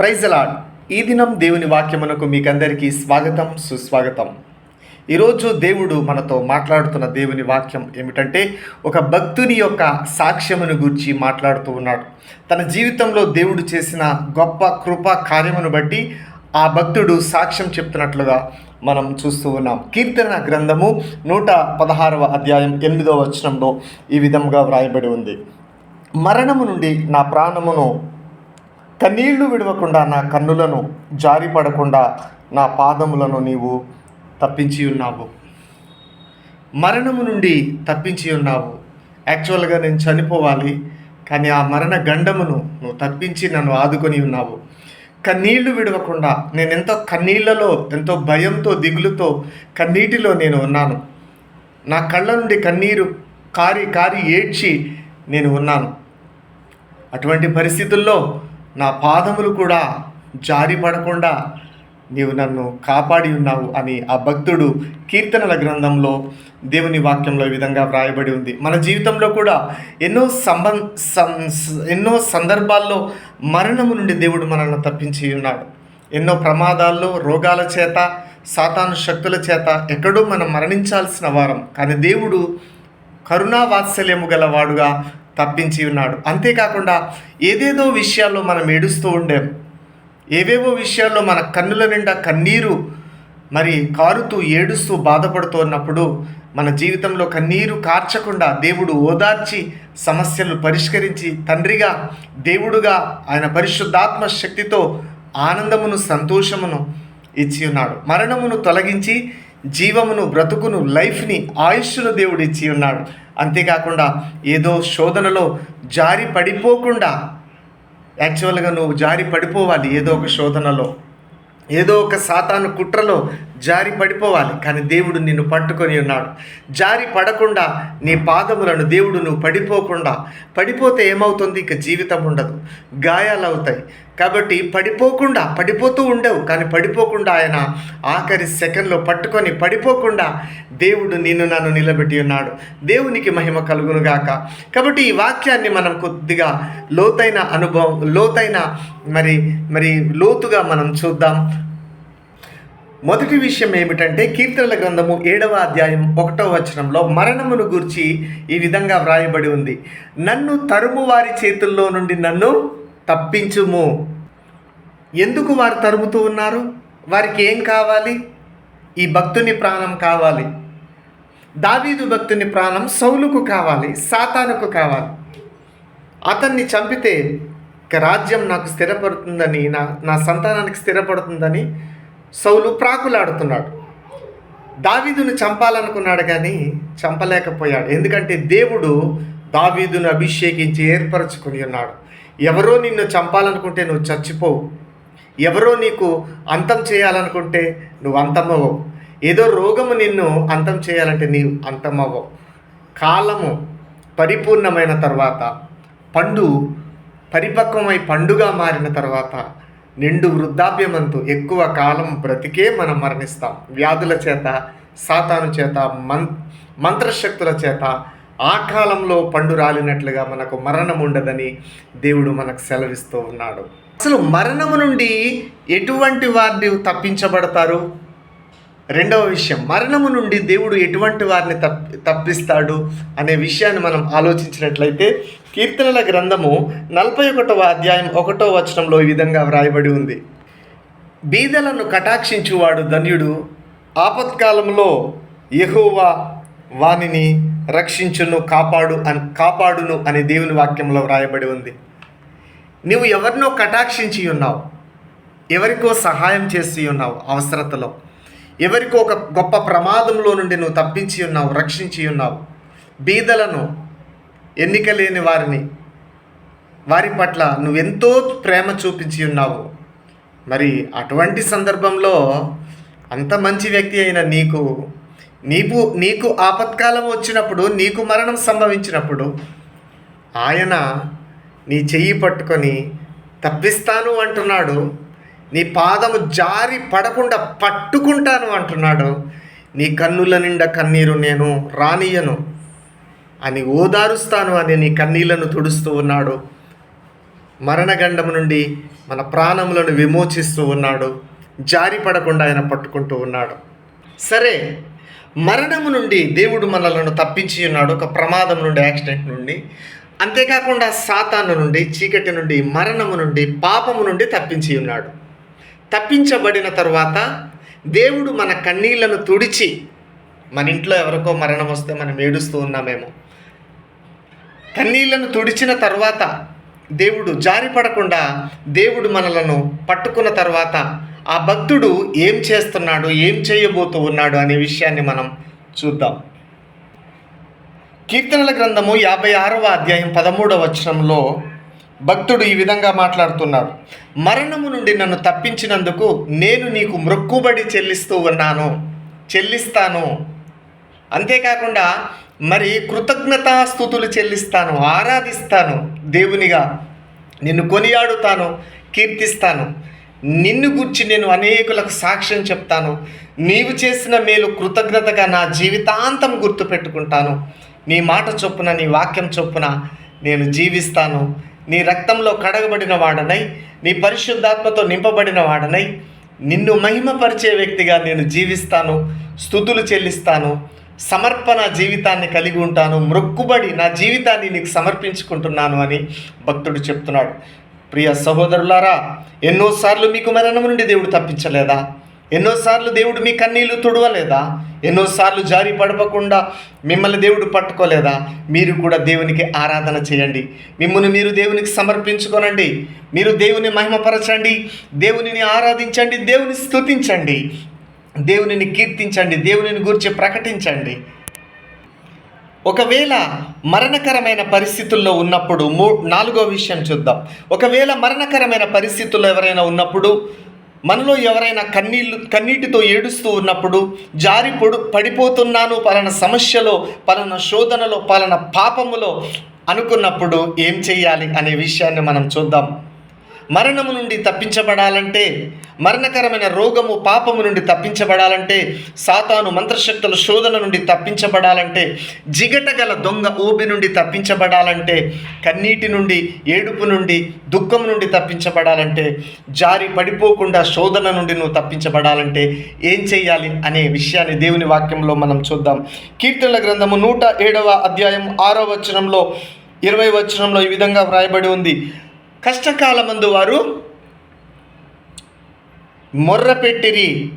Praise అలాడ్ ఈ దినం దేవుని వాక్యమునకు మీకందరికీ స్వాగతం సుస్వాగతం. ఈరోజు దేవుడు మనతో మాట్లాడుతున్న దేవుని వాక్యం ఏమిటంటే ఒక భక్తుని యొక్క సాక్ష్యమును గురించి మాట్లాడుతూ ఉన్నాడు. తన జీవితంలో దేవుడు చేసిన గొప్ప కృప కార్యమును బట్టి ఆ భక్తుడు సాక్ష్యం చెప్తున్నట్లుగా మనం చూస్తూ ఉన్నాం. కీర్తన గ్రంథము నూట పదహారవ అధ్యాయం ఎనిమిదవ వచనంలో ఈ విధంగా వ్రాయబడి ఉంది. మరణము నుండి నా ప్రాణమును కన్నీళ్ళు విడవకుండా నా కన్నులను జారిపడకుండా నా పాదములను నీవు తప్పించి ఉన్నావు. మరణము నుండి తప్పించి ఉన్నావు. యాక్చువల్గా నేను చనిపోవాలి కానీ ఆ మరణ గండమును నువ్వు తప్పించి నన్ను ఆదుకొని ఉన్నావు. కన్నీళ్ళు విడవకుండా నేను ఎంతో కన్నీళ్ళలో ఎంతో భయంతో దిగులుతో కన్నీటిలో నేను ఉన్నాను. నా కళ్ళ నుండి కన్నీరు కారి కారి ఏడ్చి నేను ఉన్నాను. అటువంటి పరిస్థితుల్లో నా పాదములు కూడా జారిపడకుండా నీవు నన్ను కాపాడి ఉన్నావు అని ఆ భక్తుడు కీర్తనల గ్రంథంలో దేవుని వాక్యంలో ఈ విధంగా వ్రాయబడి ఉంది. మన జీవితంలో కూడా ఎన్నో సంబం ఎన్నో సందర్భాల్లో మరణము నుండి దేవుడు మనల్ని తప్పించి ఉన్నాడు. ఎన్నో ప్రమాదాల్లో రోగాల చేత సాతాను శక్తుల చేత ఎక్కడో మనం మరణించాల్సిన వారం. కానీ దేవుడు కరుణా వాత్సల్యము గలవాడుగా తప్పించి ఉన్నాడు. అంతేకాకుండా ఏదేదో విషయాల్లో మనం ఏడుస్తూ ఉండాం ఏవేవో విషయాల్లో మన కన్నుల నిండా కన్నీరు మరి కారుతూ ఏడుస్తూ బాధపడుతూ ఉన్నప్పుడు మన జీవితంలో కన్నీరు కార్చకుండా దేవుడు ఓదార్చి సమస్యలు పరిష్కరించి తండ్రిగా దేవుడుగా ఆయన పరిశుద్ధాత్మ శక్తితో ఆనందమును సంతోషమును ఇచ్చి ఉన్నాడు. మరణమును తొలగించి జీవమును బ్రతుకును లైఫ్ని ఆయుష్ను దేవుడు ఇచ్చి ఉన్నాడు. అంతేకాకుండా ఏదో శోధనలో జారి పడిపోకుండా యాక్చువల్గా నువ్వు జారి పడిపోవాలి ఏదో ఒక శోధనలో. ఏదో ఒక సాతాను కుట్రలో జారి పడిపోవాలి కానీ దేవుడు నిన్ను పట్టుకొని ఉన్నాడు. జారి పడకుండా నీ పాదములను దేవుడు నువ్వు పడిపోకుండా పడిపోతే ఏమవుతుంది? ఇక జీవితం ఉండదు. గాయాలు అవుతాయి కాబట్టి పడిపోకుండా పడిపోతూ ఉండవు. కానీ పడిపోకుండా ఆయన ఆఖరి సెకండ్లో పట్టుకొని పడిపోకుండా దేవుడు నిన్ను నన్ను నిలబెట్టి ఉన్నాడు. దేవునికి మహిమ కలుగునుగాక కాబట్టి ఈ వాక్యాన్ని మనం కొద్దిగా లోతైన అనుభవం లోతైన మరి మరి లోతుగా మనం చూద్దాం. మొదటి విషయం ఏమిటంటే కీర్తనల గ్రంథము ఏడవ అధ్యాయం ఒకటవ వచనంలో మరణమును గురించి ఈ విధంగా వ్రాయబడి ఉంది. నన్ను తరుము వారి చేతుల్లో నుండి నన్ను తప్పించుము. ఎందుకు వారు తరుముతూ ఉన్నారు? వారికి ఏం కావాలి? ఈ భక్తుని ప్రాణం కావాలి. దావీదు భక్తుని ప్రాణం సౌలుకు కావాలి సాతానుకు కావాలి. అతన్ని చంపితే ఇక రాజ్యం నాకు స్థిరపడుతుందని నా నా సంతానానికి స్థిరపడుతుందని సౌలు ప్రాకులాడుతున్నాడు. దావీదును చంపాలనుకున్నాడు కానీ చంపలేకపోయాడు. ఎందుకంటే దేవుడు దావీదును అభిషేకించి ఏర్పరచుకుని ఉన్నాడు. ఎవరో నిన్ను చంపాలనుకుంటే నువ్వు చచ్చిపోవు ఎవరో నీకు అంతం చేయాలనుకుంటే నువ్వు అంతమవ్వవు ఏదో రోగము నిన్ను అంతం చేయాలంటే నీవు అంతమవ్వవు కాలము పరిపూర్ణమైన తర్వాత పండు పరిపక్వమై పండుగా మారిన తర్వాత నిండు వృద్ధాప్యమంతు ఎక్కువ కాలం బ్రతికే మనం మరణిస్తాం. వ్యాధుల చేత సాతాను చేత మం మంత్రశక్తుల చేత ఆ కాలంలో పండు రాలినట్లుగా మనకు మరణం ఉండదని దేవుడు మనకు సెలవిస్తూ ఉన్నాడు. అసలు మరణము నుండి ఎటువంటి వారిని తప్పించబడతారు? రెండవ విషయం మరణము నుండి దేవుడు ఎటువంటి వారిని తప్పి తప్పిస్తాడు అనే విషయాన్ని మనం ఆలోచించినట్లయితే కీర్తనల గ్రంథము నలభై ఒకటవ అధ్యాయం ఒకటో వచనంలో ఈ విధంగా వ్రాయబడి ఉంది. బీదలను కటాక్షించువాడు ధన్యుడు ఆపత్కాలంలో ఎహోవా వానిని రక్షించును కాపాడు అన్ కాపాడును అనే దేవుని వాక్యంలో వ్రాయబడి ఉంది. నువ్వు ఎవరినో కటాక్షించి ఉన్నావు. ఎవరికో సహాయం చేసి ఉన్నావు అవసరతలో. ఎవరికో ఒక గొప్ప ప్రమాదంలో నుండి నువ్వు తప్పించి ఉన్నావు రక్షించి ఉన్నావు. బీదలను ఎన్నిక లేని వారిని వారి పట్ల నువ్వెంతో ప్రేమ చూపించి ఉన్నావు. మరి అటువంటి సందర్భంలో అంత మంచి వ్యక్తి అయిన నీకు నీకు నీకు ఆపత్కాలం వచ్చినప్పుడు నీకు మరణం సంభవించినప్పుడు ఆయన నీ చెయ్యి పట్టుకొని తప్పిస్తాను అంటున్నాడు. నీ పాదము జారి పడకుండా పట్టుకుంటాను అంటున్నాడు. నీ కన్నుల నిండా కన్నీరు నేను రానియను అని ఓదారుస్తాను అని నీ కన్నీళ్ళను తుడుస్తూ ఉన్నాడు. మరణగండం నుండి మన ప్రాణములను విమోచిస్తూ ఉన్నాడు. జారి పడకుండా ఆయన పట్టుకుంటూ ఉన్నాడు. సరే మరణము నుండి దేవుడు మనలను తప్పించి ఉన్నాడు. ఒక ప్రమాదం నుండి యాక్సిడెంట్ నుండి. అంతేకాకుండా సాతాను నుండి చీకటి నుండి మరణము నుండి పాపము నుండి తప్పించి ఉన్నాడు. తప్పించబడిన తర్వాత దేవుడు మన కన్నీళ్ళను తుడిచి మన ఇంట్లో ఎవరికో మరణం వస్తే మనం ఏడుస్తూ ఉన్నామేమో. కన్నీళ్ళను తుడిచిన తర్వాత దేవుడు జారిపడకుండా దేవుడు మనలను పట్టుకున్న తర్వాత ఆ భక్తుడు ఏం చేస్తున్నాడు ఏం చేయబోతూ ఉన్నాడు అనే విషయాన్ని మనం చూద్దాం. కీర్తనల గ్రంథము యాభై ఆరవ అధ్యాయం పదమూడవ వచనంలో భక్తుడు ఈ విధంగా మాట్లాడుతున్నాడు. మరణము నుండి నన్ను తప్పించినందుకు నేను నీకు మృక్కుబడి చెల్లిస్తూ ఉన్నాను చెల్లిస్తాను. అంతేకాకుండా మరి కృతజ్ఞతాస్థుతులు చెల్లిస్తాను ఆరాధిస్తాను. దేవునిగా నిన్ను కొనియాడుతాను కీర్తిస్తాను. నిన్ను గుర్చి నేను అనేకులకు సాక్ష్యం చెప్తాను. నీవు చేసిన మేలు కృతజ్ఞతగా నా జీవితాంతం గుర్తుపెట్టుకుంటాను నీ మాట చొప్పున నీ వాక్యం చొప్పున నేను జీవిస్తాను. నీ రక్తంలో కడగబడిన వాడనై నీ పరిశుద్ధాత్మతో నింపబడిన వాడనై నిన్ను మహిమపరిచే వ్యక్తిగా నేను జీవిస్తాను. స్థుతులు చెల్లిస్తాను. సమర్పణ జీవితాన్ని కలిగి ఉంటాను. మొక్కుబడి నా జీవితాన్ని నీకు సమర్పించుకుంటున్నాను అని భక్తుడు చెప్తున్నాడు. ప్రియ సహోదరులారా ఎన్నోసార్లు మీకు మరణం నుండి దేవుడు తప్పించలేదా? ఎన్నోసార్లు దేవుడు మీ కన్నీళ్ళు తుడవలేదా? ఎన్నోసార్లు జారి పడపకుండా మిమ్మల్ని దేవుడు పట్టుకోలేదా? మీరు కూడా దేవునికి ఆరాధన చేయండి. మిమ్మల్ని మీరు దేవునికి సమర్పించుకోనండి. మీరు దేవుని మహిమపరచండి. దేవునిని ఆరాధించండి. దేవుని స్థుతించండి దేవునిని కీర్తించండి. దేవునిని గురించి ప్రకటించండి. ఒకవేళ మరణకరమైన పరిస్థితుల్లో ఉన్నప్పుడు మూ నాలుగో విషయం చూద్దాం. ఒకవేళ మరణకరమైన పరిస్థితుల్లో ఎవరైనా ఉన్నప్పుడు మనలో ఎవరైనా కన్నీళ్ళు కన్నీటితో ఏడుస్తూ ఉన్నప్పుడు జారి పొడు పడిపోతున్నాను పలానా సమస్యలో పలానా శోధనలో పలానా పాపములో అనుకున్నప్పుడు ఏం చేయాలి అనే విషయాన్ని మనం చూద్దాం. మరణము నుండి తప్పించబడాలంటే మరణకరమైన రోగము పాపము నుండి తప్పించబడాలంటే సాతాను మంత్రశక్తుల శోధన నుండి తప్పించబడాలంటే జిగటగల దొంగ ఊబి నుండి తప్పించబడాలంటే కన్నీటి నుండి ఏడుపు నుండి దుఃఖం నుండి తప్పించబడాలంటే జారి పడిపోకుండా శోధన నుండి నువ్వు తప్పించబడాలంటే ఏం చేయాలి అనే విషయాన్ని దేవుని వాక్యంలో మనం చూద్దాం. కీర్తనల గ్రంథము నూట ఏడవ అధ్యాయం ఆరో వచనంలో ఇరవై వచనంలో ఈ విధంగా వ్రాయబడి ఉంది. కష్టకాలమందు వారు మొర్రపెట్టిరి.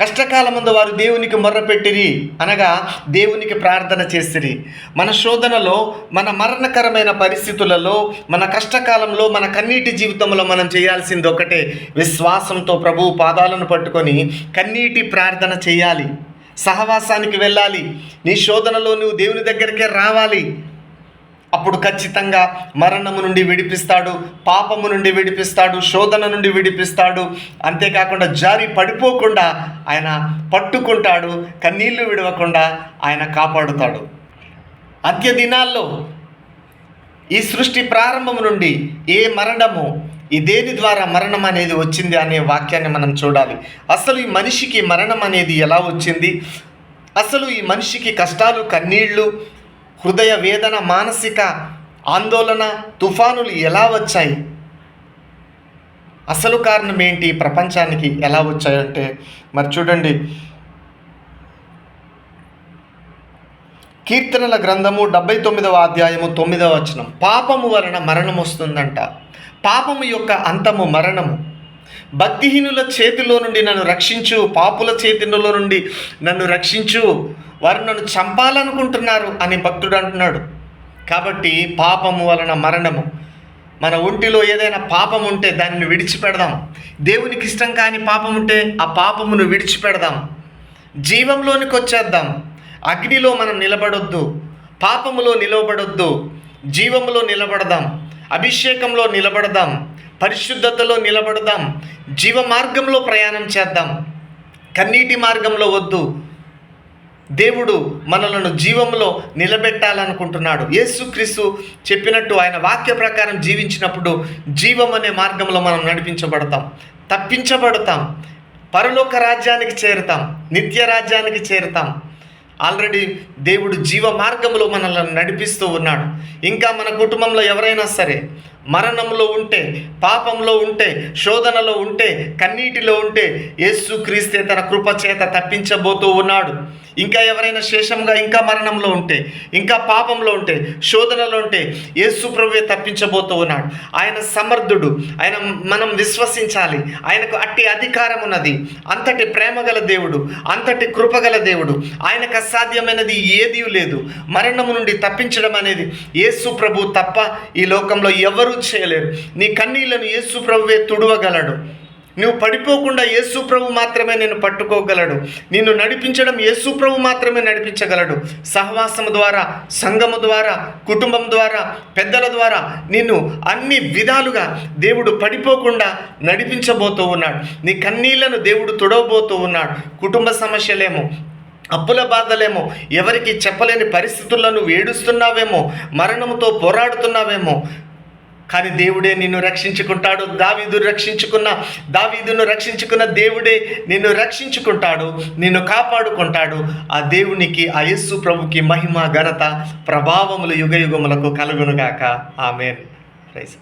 కష్టకాలమందు వారు దేవునికి మొర్రపెట్టిరి అనగా దేవునికి ప్రార్థన చేసిరి. మన శోధనలో మన మరణకరమైన పరిస్థితులలో మన కష్టకాలంలో మన కన్నీటి జీవితంలో మనం చేయాల్సింది ఒకటే. విశ్వాసంతో ప్రభు పాదాలను పట్టుకొని కన్నీటి ప్రార్థన చేయాలి. సహవాసానికి వెళ్ళాలి. నీ శోధనలో నువ్వు దేవుని దగ్గరికే రావాలి. అప్పుడు ఖచ్చితంగా మరణము నుండి విడిపిస్తాడు పాపము నుండి విడిపిస్తాడు శోధన నుండి విడిపిస్తాడు. అంతేకాకుండా జారి పడిపోకుండా ఆయన పట్టుకుంటాడు కన్నీళ్ళు విడవకుండా ఆయన కాపాడుతాడు. అంత్య దినాల్లో ఈ సృష్టి ప్రారంభం నుండి ఏ మరణము ఈ దేని ద్వారా మరణం అనేది వచ్చింది అనే వాక్యాన్ని మనం చూడాలి. అసలు ఈ మనిషికి మరణం అనేది ఎలా వచ్చింది? అసలు ఈ మనిషికి కష్టాలు కన్నీళ్ళు హృదయ వేదన మానసిక ఆందోళన తుఫానులు ఎలా వచ్చాయి? అసలు కారణం ఏంటి? ప్రపంచానికి ఎలా వచ్చాయంటే మరి చూడండి. కీర్తనల గ్రంథము డెబ్బై తొమ్మిదవ అధ్యాయము తొమ్మిదవ వచనం. పాపము వలన మరణం వస్తుందంట. పాపము యొక్క అంతము మరణము. భక్తిహీనుల చేతిలో నుండి నన్ను రక్షించు పాపుల చేతిలో నుండి నన్ను రక్షించు. వారు నన్ను చంపాలనుకుంటున్నారు అని భక్తుడు అంటున్నాడు. కాబట్టి పాపము వలన మరణము. మన ఒంటిలో ఏదైనా పాపం ఉంటే దానిని విడిచిపెడదాం. దేవునికి ఇష్టం కాని పాపం ఉంటే ఆ పాపమును విడిచిపెడదాం. జీవంలోనికి వచ్చేద్దాం. అగ్నిలో మనం నిలబడొద్దు. పాపములో నిలబడొద్దు జీవములో నిలబడదాం. అభిషేకంలో నిలబడదాం. పరిశుద్ధతలో నిలబడదాం. జీవ మార్గంలో ప్రయాణం చేద్దాం. కన్నీటి మార్గంలో వద్దు. దేవుడు మనలను జీవంలో నిలబెట్టాలనుకుంటున్నాడు. యేసుక్రీస్తు చెప్పినట్టు ఆయన వాక్య ప్రకారం జీవించినప్పుడు జీవం అనే మార్గంలో మనం నడిపించబడతాం. తప్పించబడతాం. పరలోక రాజ్యానికి చేరుతాం. నిత్య రాజ్యానికి చేరుతాం. ఆల్రెడీ దేవుడు జీవ మార్గంలో మనల్ని నడిపిస్తూ ఉన్నాడు. ఇంకా మన కుటుంబంలో ఎవరైనా సరే మరణంలో ఉంటే పాపంలో ఉంటే శోధనలో ఉంటే కన్నీటిలో ఉంటే యేసు క్రీస్తే తన కృప చేత తప్పించబోతూ ఉన్నాడు. ఇంకా ఎవరైనా శేషంగా ఇంకా మరణంలో ఉంటే ఇంకా పాపంలో ఉంటే శోధనలో ఉంటే యేసు ప్రభువే తప్పించబోతూ ఉన్నాడు. ఆయన సమర్థుడు. ఆయన మనం విశ్వసించాలి. ఆయనకు అట్టి అధికారం ఉన్నది. అంతటి ప్రేమగల దేవుడు. అంతటి కృపగల దేవుడు. ఆయనకు అసాధ్యమైనది ఏదీ లేదు. మరణము నుండి తప్పించడం అనేది యేసు ప్రభు తప్ప ఈ లోకంలో ఎవరు చేయలేరు. నీ కన్నీళ్ళను యేసు ప్రభువే తుడవగలడు. నువ్వు పడిపోకుండా యేసు ప్రభు మాత్రమే నేను పట్టుకోగలడు. నిన్ను నడిపించడం యేసు ప్రభు మాత్రమే నడిపించగలడు. సహవాసము ద్వారా సంఘము ద్వారా కుటుంబం ద్వారా పెద్దల ద్వారా నిన్ను అన్ని విధాలుగా దేవుడు పడిపోకుండా నడిపించబోతూ ఉన్నాడు. నీ కన్నీళ్ళను దేవుడు తుడవబోతూ ఉన్నాడు. కుటుంబ సమస్యలేమో అప్పుల బాధలేమో ఎవరికి చెప్పలేని పరిస్థితుల్లో నువ్వు ఏడుస్తున్నావేమో మరణంతో పోరాడుతున్నావేమో కానీ దేవుడే నిన్ను రక్షించుకుంటాడు. దావీదు రక్షించుకున్న దావీదును రక్షించుకున్న దేవుడే నిన్ను రక్షించుకుంటాడు నిన్ను కాపాడుకుంటాడు. ఆ దేవునికి ఆ యస్సు ప్రభుకి మహిమ ఘనత ప్రభావములు యుగ యుగములకు కలుగునుగాక. ఆమెన్. రైస్